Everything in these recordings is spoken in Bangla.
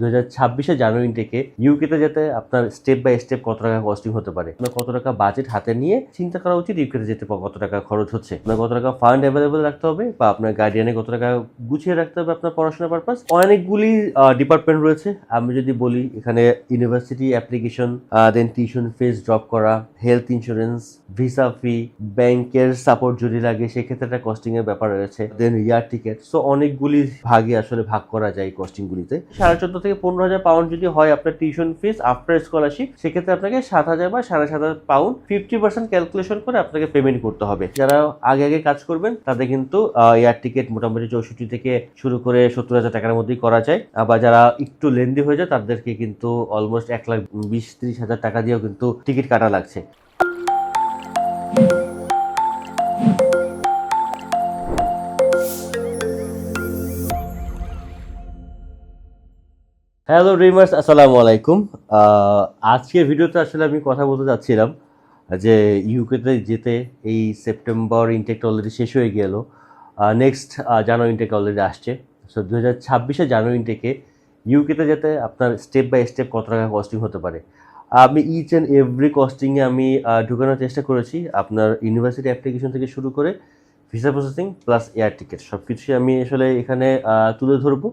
দু হাজার ছাব্বিশে জানুয়ারি ইনটেকে ইউকেতে যেতে আপনার স্টেপ বাই স্টেপ কত টাকা কস্টিং হতে পারে? আপনার কত টাকা বাজেট হাতে নিয়ে চিন্তা করা উচিত ইউকেতে যেতে কত টাকা খরচ হচ্ছে? আপনার কত টাকা ফান্ড অ্যাভেলেবল রাখতে হবে বা আপনার গার্ডিয়ানে কত টাকা গুছিয়ে রাখতে হবে আপনার পড়াশোনার পারপাস অনেকগুলি ডিপার্টমেন্ট রয়েছে। আমি যদি বলি, এখানে ইউনিভার্সিটি অ্যাপ্লিকেশন দেন টিউশন ফিস ড্রপ করা হেলথ ইন্স্যুরেন্স ভিসা ফি ব্যাংকের সাপোর্ট যদি লাগে, সেক্ষেত্রে একটা কস্টিং এর ব্যাপার রয়েছে। দেন ইয়ার টিকেট সো অনেকগুলি ভাগে আসলে ভাগ করা যায় কস্টিং গুলিতে। সাড়ে চোদ্দ থেকে পনেরো হাজার পাউন্ড যদি হয় আপনার টিউশন ফিস আফটার স্কলারশিপ সেক্ষেত্রে আপনাকে সাত হাজার বা সাড়ে সাত হাজার পাউন্ড ফিফটি পার্সেন্ট ক্যালকুলেশন করে আপনাকে পেমেন্ট করতে হবে। যারা আগে আগে কাজ করবেন, তাদের কিন্তু এয়ার টিকিট মোটামুটি চৌষট্টি থেকে শুরু করে সত্তর হাজার টাকার মধ্যেই করা যায়। আবার যারা একটু লেন্দি হয়ে যায়, তাদেরকে কিন্তু অলমোস্ট এক লাখ বিশ ত্রিশ হাজার টাকা দিয়েও কিন্তু টিকিট কাটা লাগছে। হ্যালো ড্রিমার্স আসসালামু আলাইকুম। আজকের ভিডিওতে আসলে আমি কথা বলতে চাচ্ছিলাম যে ইউকেতে যেতে এই সেপ্টেম্বর ইনটেকটা অলরেডি শেষ হয়ে গেল। নেক্সট জানুয়ারি ইনটেক অলরেডি আসছে। সো দু হাজার ছাব্বিশে জানুয়ারি ইনটেকে ইউকেতে যেতে আপনার স্টেপ বাই স্টেপ কত টাকা কস্টিং হতে পারে। আমি ইচ অ্যান্ড এভরি কস্টিংয়ে আমি ঢুকানোর চেষ্টা করেছি আপনার ইউনিভার্সিটি অ্যাপ্লিকেশন থেকে শুরু করে visa processing plus air ticket সব কিছুই আমি আসলে এখানে তুলে ধরবো।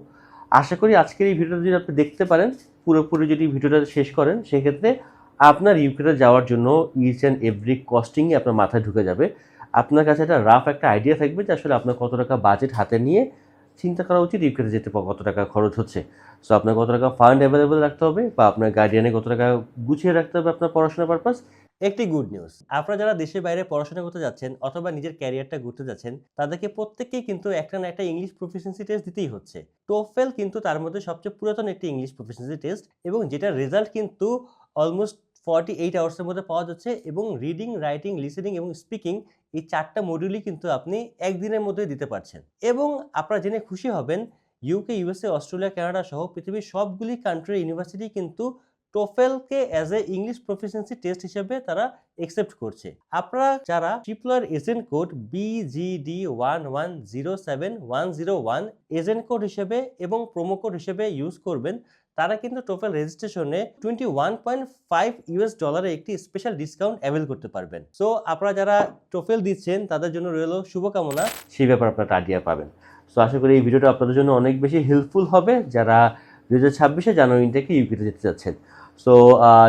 আশা করি আজকের এই ভিডিওটা যদি আপনি দেখতে পারেন, পুরোপুরি যদি ভিডিওটা শেষ করেন, সেক্ষেত্রে আপনার ইউকেতে যাওয়ার জন্য ইচ অ্যান্ড এভরি কস্টিংয়ে আপনার মাথায় ঢুকে যাবে। আপনার কাছে একটা রাফ একটা আইডিয়া থাকবে যে আসলে আপনার কত টাকা বাজেট হাতে নিয়ে চিন্তা করা উচিত ইউকেতে যেতে কত টাকা খরচ হচ্ছে। সো আপনার কত টাকা ফান্ড অ্যাভেলেবেল রাখতে হবে বা আপনার গার্ডিয়ানে কত টাকা গুছিয়ে রাখতে হবে আপনার পড়াশোনার পারপাস একটি গুড নিউজ আপনারা যারা দেশের বাইরে পড়াশোনা করতে যাচ্ছেন অথবা নিজের ক্যারিয়ারটা ঘুরতে যাচ্ছেন, তাদেরকে প্রত্যেককেই কিন্তু একটা না একটা ইংলিশ প্রফিসিয়েন্সি টেস্ট দিতেই হচ্ছে। টোফেল কিন্তু তার মধ্যে সবচেয়ে পুরাতন একটি ইংলিশ প্রফিসিয়েন্সি টেস্ট এবং যেটার রেজাল্ট কিন্তু অলমোস্ট ফর্টি এইট আওয়ার্সের মধ্যে পাওয়া যাচ্ছে এবং রিডিং রাইটিং লিসেনিং এবং স্পিকিং এই চারটা মডিউলই কিন্তু আপনি একদিনের মধ্যে দিতে পারছেন। এবং আপনারা জেনে খুশি হবেন ইউকে ইউএসএ অস্ট্রেলিয়া কানাডা সহ পৃথিবীর সবগুলি কান্ট্রির ইউনিভার্সিটি কিন্তু টোফেলকে as a English proficiency test হিসেবে তারা একসেপ্ট করছে। আপনারা যারা Tripler agent code BGD one one zero seven one zero one agent code হিসেবে এবং প্রোমো কোড হিসেবে ইউজ করবেন, তারা কিন্তু TOEFL রেজিস্ট্রেশনে twenty one point five US ডলারে একটি স্পেশাল ডিসকাউন্ট অ্যাভেল করতে পারবেন। সো আপনারা যারা টোফেল দিচ্ছেন, তাদের জন্য রইল শুভকামনা। সেই ব্যাপারে আপনারা আইডিয়া পাবেন। সো আশা করি এই ভিডিওটা আপনাদের জন্য অনেক বেশি হেল্পফুল হবে। যারা দু হাজার ছাব্বিশে জানুয়ারি থেকে ইউপিতে যেতে যাচ্ছেন। সো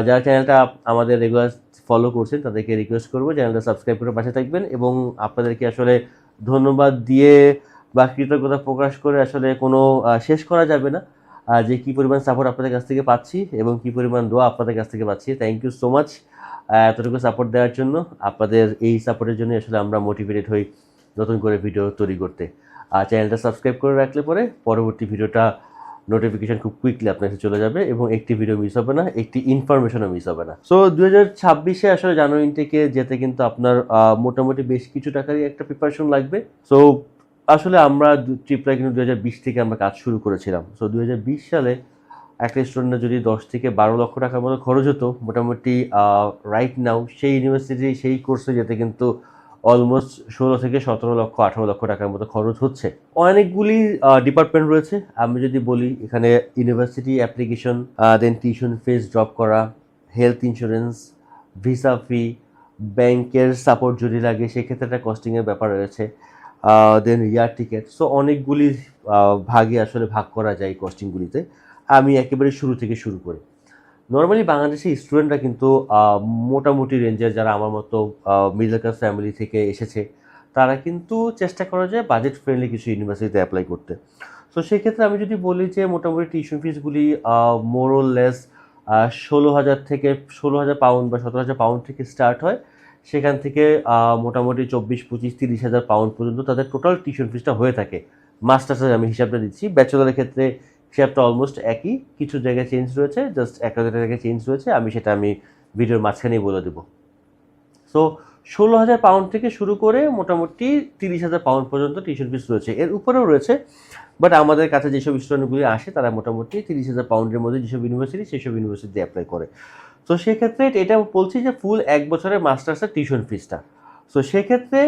যারা চ্যানেলটা আমাদের রেগুলার ফলো করছেন, তাদেরকে রিকোয়েস্ট করব চ্যানেলটা সাবস্ক্রাইব করে পাশে থাকবেন এবং আপনাদেরকে আসলে ধন্যবাদ দিয়ে বা কৃতজ্ঞতা প্রকাশ করে আসলে কোনো শেষ করা যাবে না। যে কী পরিমাণ সাপোর্ট আপনাদের কাছ থেকে পাচ্ছি এবং কী পরিমাণ দোয়া আপনাদের কাছ থেকে পাচ্ছি। থ্যাংক ইউ সো মাচ এতটুকু সাপোর্ট দেওয়ার জন্য আপনাদের এই সাপোর্টের জন্য আসলে আমরা মোটিভেটেড হই নতুন করে ভিডিও তৈরি করতে। আর চ্যানেলটা সাবস্ক্রাইব করে রাখলে পরে পরবর্তী ভিডিওটা নোটিফিকেশন খুব কুইকলি আপনার কাছে চলে যাবে এবং একটি ভিডিও মিস হবে না, একটি ইনফরমেশনও মিস হবে না। সো দু হাজার ছাব্বিশে আসলে জানুয়ারি থেকে যেতে কিন্তু আপনার মোটামুটি বেশ কিছু টাকারই একটা প্রিপারেশন লাগবে। সো আসলে আমরা ট্রিপটা কিন্তু দু হাজার বিশ থেকে আমরা কাজ শুরু করেছিলাম। সো দু হাজার বিশ সালে একটা স্টুডেন্টের যদি দশ থেকে বারো লক্ষ টাকার মতো খরচ হতো, মোটামুটি রাইট নাও সেই ইউনিভার্সিটি সেই কোর্সে যেতে কিন্তু অলমোস্ট ষোলো থেকে সতেরো লক্ষ, আঠারো লক্ষ টাকার মতো খরচ হচ্ছে। অনেকগুলি ডিপার্টমেন্ট রয়েছে। আমি যদি বলি, এখানে ইউনিভার্সিটি অ্যাপ্লিকেশন দেন টিউশন ফিস ড্রপ করা হেলথ ইন্স্যুরেন্স ভিসা ফি ব্যাংকের সাপোর্ট যদি লাগে, সেক্ষেত্রে একটা কস্টিংয়ের ব্যাপার রয়েছে। দেন ইয়ার টিকেট সো অনেকগুলি ভাগে আসলে ভাগ করা যায় কস্টিংগুলিতে আমি একেবারে শুরু থেকে শুরু করি। নর্মালি বাংলাদেশি স্টুডেন্টরা কিন্তু মোটামুটি রেঞ্জের যারা আমার মতো মিডল ক্লাস ফ্যামিলি থেকে এসেছে, তারা কিন্তু চেষ্টা করে যে বাজেট ফ্রেন্ডলি কিছু ইউনিভার্সিটিতে অ্যাপ্লাই করতে। তো সেক্ষেত্রে আমি যদি বলি যে মোটামুটি টিউশন ফিসগুলি মোরল লেস ষোলো হাজার থেকে, ষোলো হাজার পাউন্ড বা সতেরো হাজার পাউন্ড থেকে স্টার্ট হয়। সেখান থেকে মোটামুটি চব্বিশ, পঁচিশ, তিরিশ হাজার পাউন্ড পর্যন্ত তাদের টোটাল টিউশন ফিসটা হয়ে থাকে। মাস্টার্সের আমি হিসাবটা দিচ্ছি। ব্যাচেলারের ক্ষেত্রে হিসাবটা অলমোস্ট একই, কিছু জায়গায় চেঞ্জ রয়েছে জাস্ট এক হাজার জায়গায় চেঞ্জ রয়েছে, আমি সেটা আমি ভিডিওর মাঝখানেই বলে দেবো। সো ষোলো হাজার পাউন্ড থেকে শুরু করে মোটামুটি তিরিশ হাজার পাউন্ড পর্যন্ত টিউশন ফিস রয়েছে। এর উপরেও রয়েছে বাট আমাদের কাছে যেসব স্টুডেন্টগুলি আসে, তারা মোটামুটি তিরিশ হাজার পাউন্ডের মধ্যে যেসব ইউনিভার্সিটি সেসব ইউনিভার্সিটি অ্যাপ্লাই করে। তো সেক্ষেত্রে এটা বলছি যে ফুল এক বছরের মাস্টার্সের টিউশন ফিসটা সো সেক্ষেত্রে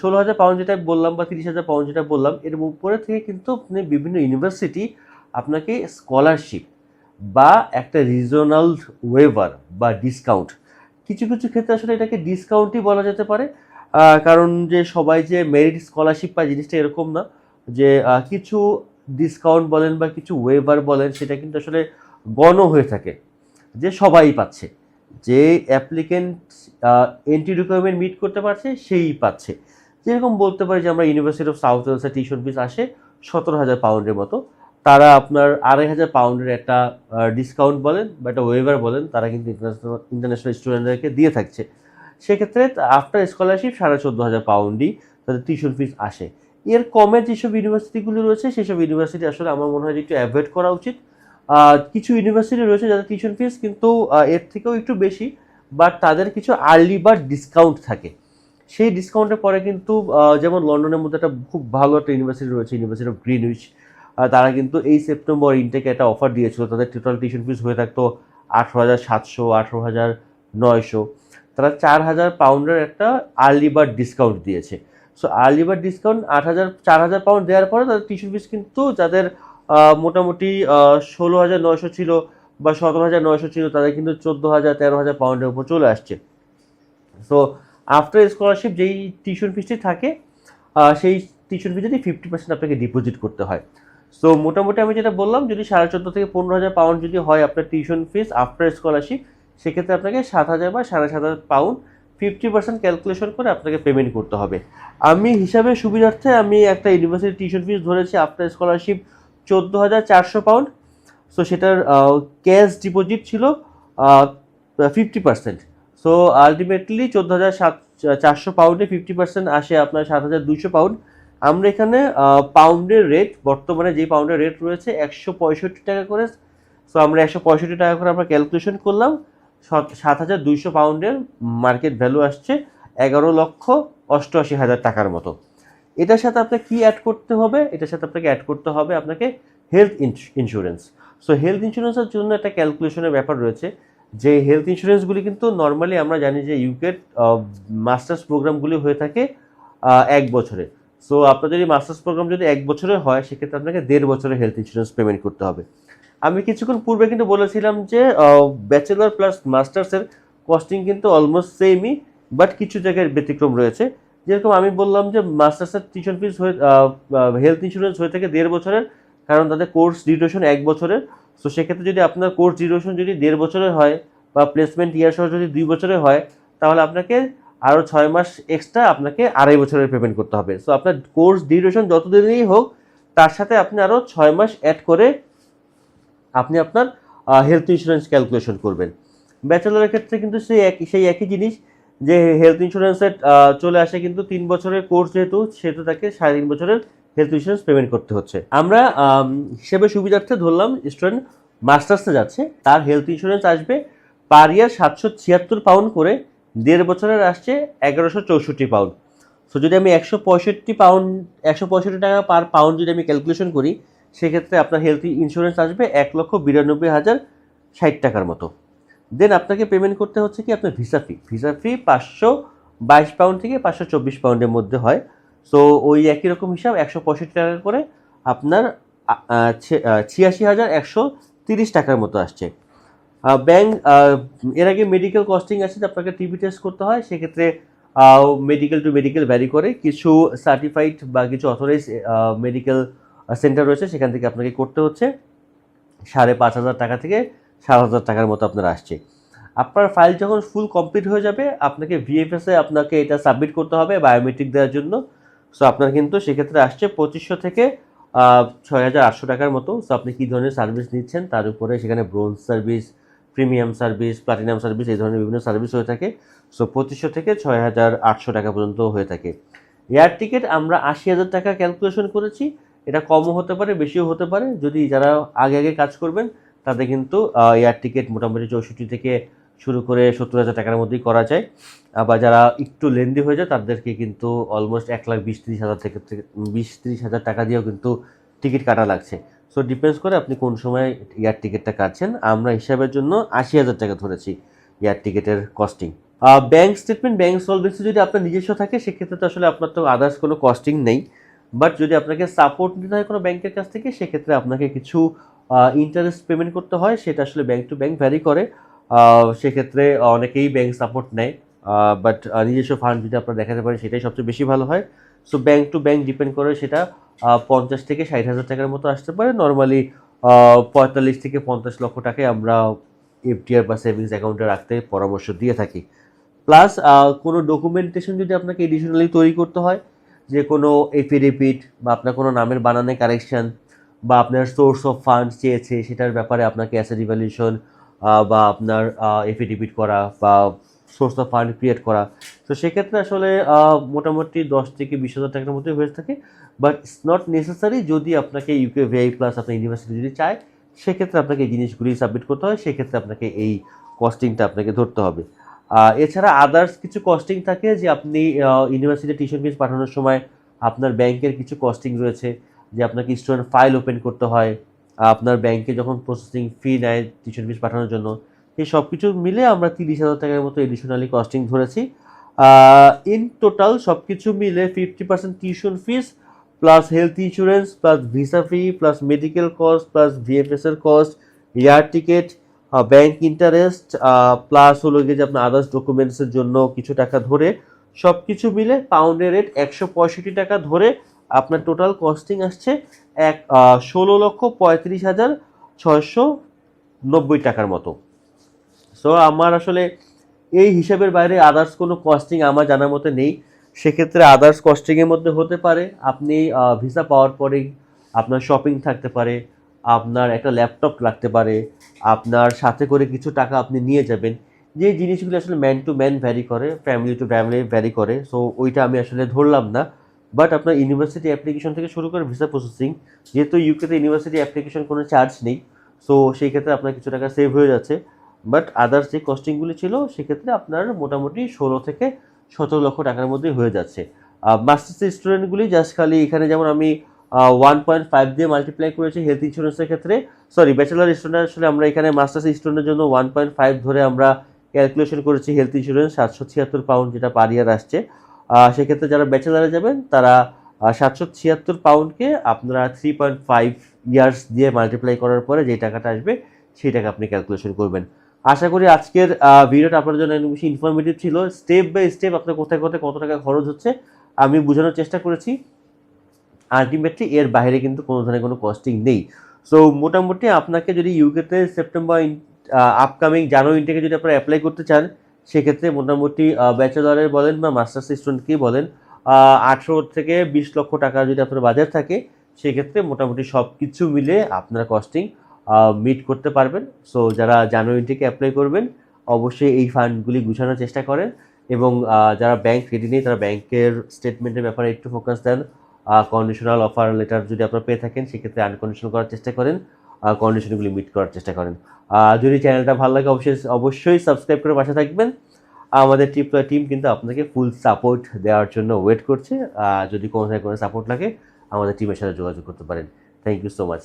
ষোলো হাজার পাউন্ড যেটা বললাম বা তিরিশ হাজার পাউন্ড যেটা বললাম, এর উপরে থেকে কিন্তু আপনি বিভিন্ন ইউনিভার্সিটি আপনাকে স্কলারশিপ বা একটা রিজনাল ওয়েভার বা ডিসকাউন্ট, কিছু কিছু ক্ষেত্রে আসলে এটাকে ডিসকাউন্টই বলা যেতে পারে। কারণ যে সবাই যে মেরিট স্কলারশিপ পায় জিনিসটা এরকম না যে কিছু ডিসকাউন্ট বলেন বা কিছু ওয়েভার বলেন সেটা কিন্তু আসলে গণ হয়ে থাকে, যে সবাই পাচ্ছে। যে অ্যাপ্লিকেন্ট এন্ট্রি রিকোয়ারমেন্ট মিট করতে পারছে সেই পাচ্ছে। যেরকম বলতে পারি যে আমরা ইউনিভার্সিটি অফ সাউথ ওয়েলসের টিউশন ফিস আসে সতেরো হাজার পাউন্ডের মতো। তারা আপনার আড়াই হাজার পাউন্ডের একটা ডিসকাউন্ট বলেন বা একটা ওয়েভার বলেন, তারা কিন্তু ইন্টারন্যাশনাল ইন্টারন্যাশনাল স্টুডেন্টদেরকে দিয়ে থাকছে। সেক্ষেত্রে আফটার স্কলারশিপ সাড়ে চোদ্দ হাজার পাউন্ডই তাদের টিউশন ফিস আসে। এর কমে যেসব ইউনিভার্সিটিগুলি রয়েছে, সেসব ইউনিভার্সিটি আসলে আমার মনে হয় যে একটু অ্যাভয়েড করা উচিত। কিছু ইউনিভার্সিটি রয়েছে যাদের টিউশন ফিস কিন্তু এর থেকেও একটু বেশি বাট তাদের কিছু আর্লি বা ডিসকাউন্ট থাকে। সেই ডিসকাউন্টের পরে কিন্তু যেমন লন্ডনের মধ্যে একটা খুব ভালো একটা ইউনিভার্সিটি রয়েছে ইউনিভার্সিটি অফ গ্রিনউইচ তারা কিন্তু এই সেপ্টেম্বর ইনটেকে একটা অফার দিয়েছিল। তাদের টোটাল টিউশন ফিস হয়ে থাকতো আঠেরো হাজার সাতশো, আঠেরো হাজার নয়শো। তারা চার হাজার পাউন্ডের একটা আর্লি বার্ড ডিসকাউন্ট দিয়েছে। সো আর্লি বার্ড ডিসকাউন্ট আট হাজার, চার হাজার পাউন্ড দেওয়ার পরে তাদের টিউশন ফিস কিন্তু যাদের মোটামুটি ষোলো হাজার নয়শো ছিল বা সতেরো হাজার নয়শো ছিল, তাদের কিন্তু চোদ্দ হাজার, তেরো হাজার পাউন্ডের উপর চলে আসছে। সো আফটার স্কলারশিপ যেই টিউশন ফিসটি থাকে সেই টিউশন ফিসটি ফিফটি পার্সেন্ট আপনাকে ডিপোজিট করতে হয়। সো মোটামুটি আমি যেটা বললাম, যদি সাড়ে চোদ্দ থেকে পনেরো হাজার পাউন্ড যদি হয় আপনার টিউশন ফিস আফটার স্কলারশিপ সেক্ষেত্রে আপনাকে সাত হাজার বা সাড়ে সাত হাজার পাউন্ড ফিফটি পার্সেন্ট ক্যালকুলেশন করে আপনাকে পেমেন্ট করতে হবে। আমি হিসাবে সুবিধার্থে আমি একটা ইউনিভার্সিটি টিউশন ফিস ধরেছি আফটার স্কলারশিপ চোদ্দ হাজার চারশো পাউন্ড সো সেটার ক্যাশ ডিপোজিট ছিল ফিফটি পার্সেন্ট সো আলটিমেটলি চোদ্দ হাজার সাত চারশো পাউন্ডে ফিফটি পার্সেন্ট আসে আপনার সাত হাজার দুশো পাউন্ড আমরা এখানে পাউন্ডের রেট বর্তমানে যে পাউন্ডের রেট রয়েছে, একশো পঁয়ষট্টি টাকা করে। সো আমরা একশো পঁয়ষট্টি টাকা করে আমরা ক্যালকুলেশন করলাম। সাত হাজার দুইশো পাউন্ডের মার্কেট ভ্যালু আসছে এগারো লক্ষ অষ্টআশি হাজার টাকার মতো। এটার সাথে আপনাকে কি অ্যাড করতে হবে? এটার সাথে আপনাকে অ্যাড করতে হবে আপনাকে হেলথ ইন্স্যুরেন্স সো হেলথ ইন্স্যুরেন্সের জন্য একটা ক্যালকুলেশনের ব্যাপার রয়েছে যে হেলথ ইন্স্যুরেন্সগুলি কিন্তু নর্মালি আমরা জানি যে ইউকের মাস্টার্স প্রোগ্রামগুলি হয়ে থাকে এক বছরে। সো আপনার যদি মাস্টার্স প্রোগ্রাম যদি এক বছরে হয়, সেক্ষেত্রে আপনাকে দেড় বছরের হেলথ ইন্স্যুরেন্স পেমেন্ট করতে হবে। আমি কিছুক্ষণ পূর্বে কিন্তু বলেছিলাম যে ব্যাচেলর প্লাস মাস্টার্সের কস্টিং কিন্তু অলমোস্ট সেমই বাট কিছু জায়গায় ব্যতিক্রম রয়েছে। যেরকম আমি বললাম যে মাস্টার্সের টিউশন ফিস হয়ে হেলথ ইন্স্যুরেন্স হয়ে থাকে দেড় বছরের, কারণ তাদের কোর্স ডিউরেশন এক বছরের। সো সেক্ষেত্রে যদি আপনার কোর্স ডিউরেশন যদি দেড় বছরের হয়, বা প্লেসমেন্ট ইয়ার সহ যদি দুই বছরের হয়, তাহলে আপনাকে আরও ছয় মাস এক্সট্রা আপনাকে আড়াই বছরের পেমেন্ট করতে হবে। সো আপনার কোর্স ডিউরেশন যত দিনেরই হোক, তার সাথে আপনি আরও ছয় মাস অ্যাড করে আপনি আপনার হেলথ ইন্স্যুরেন্স ক্যালকুলেশন করবেন। ব্যাচেলরের ক্ষেত্রে কিন্তু সেই একই সেই একই জিনিস যে হেলথ ইন্স্যুরেন্সের চলে আসে কিন্তু তিন বছরের কোর্স যেহেতু, সেহেতু তাকে সাড়ে তিন বছরের হেলথ ইন্স্যুরেন্স পেমেন্ট করতে হচ্ছে। আমরা হিসেবে সুবিধার্থে ধরলাম স্টুডেন্ট মাস্টার্সে যাচ্ছে, তার হেলথ ইন্স্যুরেন্স আসবে পার ইয়ার সাতশো ছিয়াত্তর পাউন্ড করে দেড় বছরের আসছে এগারোশো চৌষট্টি পাউন্ড সো যদি আমি একশো পঁয়ষট্টি পাউন্ড একশো পঁয়ষট্টি টাকা পার পাউন্ড যদি আমি ক্যালকুলেশন করি, সেক্ষেত্রে আপনার হেলথ ইন্স্যুরেন্স আসবে এক লক্ষ বিরানব্বই হাজার ষাট টাকার মতো। দেন আপনাকে পেমেন্ট করতে হচ্ছে কি? আপনার ভিসা ফি ভিসা ফি পাঁচশো বাইশ পাউন্ড থেকে পাঁচশো চব্বিশ পাউন্ডের মধ্যে হয়। সো ওই একই রকম হিসাব, একশো পঁয়ষট্টি টাকা করে আপনার ছিয়াশি হাজার একশো তিরিশ টাকার মতো আসছে। ব্যাংক এর আগে মেডিকেল কস্টিং আছে, আপনাকে টিভি টেস্ট করতে হয়, সেক্ষেত্রে মেডিকেল টু মেডিকেল ভ্যারি করে কিছু সার্টিফাইড বা কিছু অথরাইজ মেডিকেল সেন্টার রয়েছে, সেখান থেকে আপনাকে করতে হচ্ছে। সাড়ে পাঁচ হাজার টাকা থেকে সাত হাজার টাকার মতো আপনার আসছে। আপনার ফাইল যখন ফুল কমপ্লিট হয়ে যাবে, আপনাকে ভিএফএসে আপনাকে এটা সাবমিট করতে হবে বায়োমেট্রিক দেওয়ার জন্য। সো আপনার কিন্তু সেক্ষেত্রে আসছে পঁচিশশো থেকে ছয় হাজার আটশো টাকার মতো। সো আপনি কী ধরনের সার্ভিস নিচ্ছেন, তার উপরে সেখানে bronze service premium service, platinum service, এই ধরনের বিভিন্ন সার্ভিস হয়ে থাকে। সো পঁচিশশো থেকে ছয় হাজার আটশো টাকা পর্যন্ত হয়ে থাকে। এয়ার টিকিট আমরা আশি হাজার টাকা ক্যালকুলেশন করেছি। এটা কমও হতে পারে, বেশিও হতে পারে। যদি যারা আগে আগে কাজ করবেন, তাদের কিন্তু এয়ার টিকিট মোটামুটি চৌষট্টি থেকে শুরু করে সত্তর হাজার টাকার মধ্যেই করা যায়। আবার যারা একটু লেন্দি হয়ে যায়, তাদেরকে কিন্তু অলমোস্ট এক লাখ বিশ ত্রিশ হাজার থেকে বিশ ত্রিশ হাজার টাকা দিয়েও কিন্তু টিকিট কাটা লাগছে। সো ডিপেন্ডস করে আপনি কোন সময় এয়ার টিকিটটা কাটছেন। আমরা হিসাবের জন্য আশি হাজার টাকা ধরেছি এয়ার টিকিটের costing bank statement bank solvency যদি আপনার নিজস্ব থাকে, সেক্ষেত্রে তো আসলে আপনার তো আদার্স কোনো কস্টিং নেই। বাট যদি আপনাকে সাপোর্ট নিতে হয় কোনো ব্যাংকের কাছ থেকে, সেক্ষেত্রে আপনাকে কিছু ইন্টারেস্ট পেমেন্ট করতে হয়। সেটা আসলে ব্যাংক টু ব্যাংক ভ্যারি করে। সেক্ষেত্রে অনেকেই ব্যাংক সাপোর্ট নেয়। বাট নিজস্ব ফান্ড যদি আপনারা দেখাতে পারেন সেটাই সবচেয়ে বেশি ভালো হয়। So bank to bank depend করে সেটা। পঞ্চাশ থেকে ষাট হাজার টাকার মতো আসতে পারে। নর্মালি পঁয়তাল্লিশ থেকে পঞ্চাশ লক্ষ টাকায় আমরা এফডিআর বা সেভিংস অ্যাকাউন্টে রাখতে পরামর্শ দিয়ে থাকি। প্লাস কোনো ডকুমেন্টেশন যদি আপনাকে এডিশনালি তৈরি করতে হয়, যে কোনো এফিডেভিট বা আপনার কোনো নামের বানানে কারেকশন বা আপনার সোর্স অফ ফান্ড চেয়েছে, সেটার ব্যাপারে আপনাকে অ্যাসেট ইভ্যালুয়েশন বা আপনার এফিডেভিট করা বা সোর্স অফ ফান্ড ক্রিয়েট করা। তো সেক্ষেত্রে আসলে মোটামুটি দশ থেকে বিশ হাজার টাকার মধ্যে হয়ে থাকে। বাট ইটস নট নেসেসারি যদি আপনাকে ইউকে ভিআই প্লাস আপনার ইউনিভার্সিটি যদি চায়, সেক্ষেত্রে আপনাকে এই জিনিসগুলি সাবমিট করতে হয় সেক্ষেত্রে আপনাকে এই কস্টিংটা আপনাকে ধরতে হবে। এছাড়া আদার্স কিছু কস্টিং থাকে যে আপনি ইউনিভার্সিটি টিউশন ফিস পাঠানোর সময় আপনার ব্যাংকের কিছু কস্টিং রয়েছে, যে আপনাকে স্টুডেন্ট ফাইল ওপেন করতে হয়, আপনার ব্যাংকে যখন প্রসেসিং ফি নেয় টিউশন ফিস পাঠানোর জন্য, এই সব কিছু মিলে আমরা তিরিশ হাজার টাকার মতো এডিশনালি কস্টিং ধরেছি। ইন টোটাল সব কিছু মিলে fifty percent tuition fees plus health insurance plus visa fee plus medical cost plus VFS এর cost air ticket bank interest plus হলো গিয়ে যে আপনার আদার্স ডকুমেন্টসের জন্য কিছু টাকা ধরে সব কিছু মিলে পাউন্ডের রেট একশো পঁয়ষট্টি টাকা ধরে আপনার টোটাল কস্টিং আসছে এক ষোলো লক্ষ পঁয়ত্রিশ হাজার ছয়শো নব্বই টাকার মতো। সো আমার আসলে এই হিসাবের বাইরে আদার্স কোনো কস্টিং আমার জানার মতো নেই। সেক্ষেত্রে আদার্স কস্টিংয়ের মধ্যে হতে পারে। আপনি ভিসা পাওয়ার পরেই আপনার শপিং থাকতে পারে, আপনার একটা ল্যাপটপ লাগতে পারে, আপনার সাথে করে কিছু টাকা আপনি নিয়ে যাবেন। যে জিনিসগুলো আসলে ম্যান টু ম্যান ভ্যারি করে ফ্যামিলি টু ফ্যামিলি ভ্যারি করে সো ওইটা আমি আসলে ধরলাম না। বাট আপনার ইউনিভার্সিটি অ্যাপ্লিকেশন থেকে শুরু করে ভিসা প্রসেসিং যেহেতু ইউকেতে ইউনিভার্সিটি অ্যাপ্লিকেশন কোনো চার্জ নেই সো সেই ক্ষেত্রে আপনার কিছু টাকা সেভ হয়ে যাচ্ছে। বাট আদার্স যে কস্টিংগুলি ছিল, সেক্ষেত্রে আপনার মোটামুটি ষোলো থেকে সতেরো লক্ষ টাকার মধ্যে হয়ে যাচ্ছে। মাস্টার্স স্টুডেন্টগুলি জাস্ট খালি এখানে যেমন আমি ওয়ান পয়েন্ট ফাইভ দিয়ে মাল্টিপ্লাই করেছি হেলথ ইন্স্যুরেন্সের ক্ষেত্রে। সরি ব্যাচেলার স্টুডেন্ট আসলে আমরা এখানে মাস্টার্স স্টুডেন্টের জন্য ওয়ান পয়েন্ট ফাইভ ধরে আমরা ক্যালকুলেশন করেছি হেলথ ইন্স্যুরেন্স সাতশো ছিয়াত্তর পাউন্ড যেটা পার ইয়ার আসছে। সেক্ষেত্রে যারা ব্যাচেলারে যাবেন, তারা সাতশো ছিয়াত্তর পাউন্ডকে আপনারা থ্রি পয়েন্ট ফাইভ ইয়ার্স দিয়ে মাল্টিপ্লাই করার পরে যে টাকাটা আসবে, সেই টাকা আপনি ক্যালকুলেশন করবেন। আশা করি আজকের ভিডিওটা আপনার জন্য বেশি ইনফরমেটিভ ছিল। স্টেপ বাই স্টেপ আপনার কোথায় কোথায়, কত টাকা খরচ হচ্ছে, আমি বোঝানোর চেষ্টা করেছি। আলটিমেটলি এর বাইরে কিন্তু কোনো ধরনের কোনো কস্টিং নেই। সো মোটামুটি আপনাকে যদি ইউকেতে সেপ্টেম্বর আপকামিং জানুয়ারি ইনটেকে যদি আপনারা অ্যাপ্লাই করতে চান, সেক্ষেত্রে মোটামুটি ব্যাচেলরের বলেন বা মাস্টার্স স্টুডেন্টকেই বলেন আঠেরো থেকে বিশ লক্ষ টাকা যদি আপনার বাজার থাকে, সেক্ষেত্রে মোটামুটি সব কিছু মিলে আপনারা কস্টিং মিট করতে পারবেন। সো যারা জানুয়ারি থেকে অ্যাপ্লাই করবেন, অবশ্যই এই ফান্ডগুলি গুছানোর চেষ্টা করেন এবং যারা ব্যাংক রেডি নেই, তারা ব্যাংকের স্টেটমেন্টের ব্যাপারে একটু ফোকাস দেন। কন্ডিশনাল অফার লেটার যদি আপনারা পেয়ে থাকেন, সেক্ষেত্রে আনকন্ডিশনাল করার চেষ্টা করেন কন্ডিশনগুলি মিট করার চেষ্টা করেন। যদি চ্যানেলটা ভালো লাগে, অবশ্যই অবশ্যই সাবস্ক্রাইব করে পাশে থাকবেন। আমাদের টিপ টিম কিন্তু আপনাকে ফুল সাপোর্ট দেওয়ার জন্য ওয়েট করছে। যদি কোনো কোনো সাপোর্ট লাগে, আমাদের টিমের সাথে যোগাযোগ করতে পারেন। Thank you so much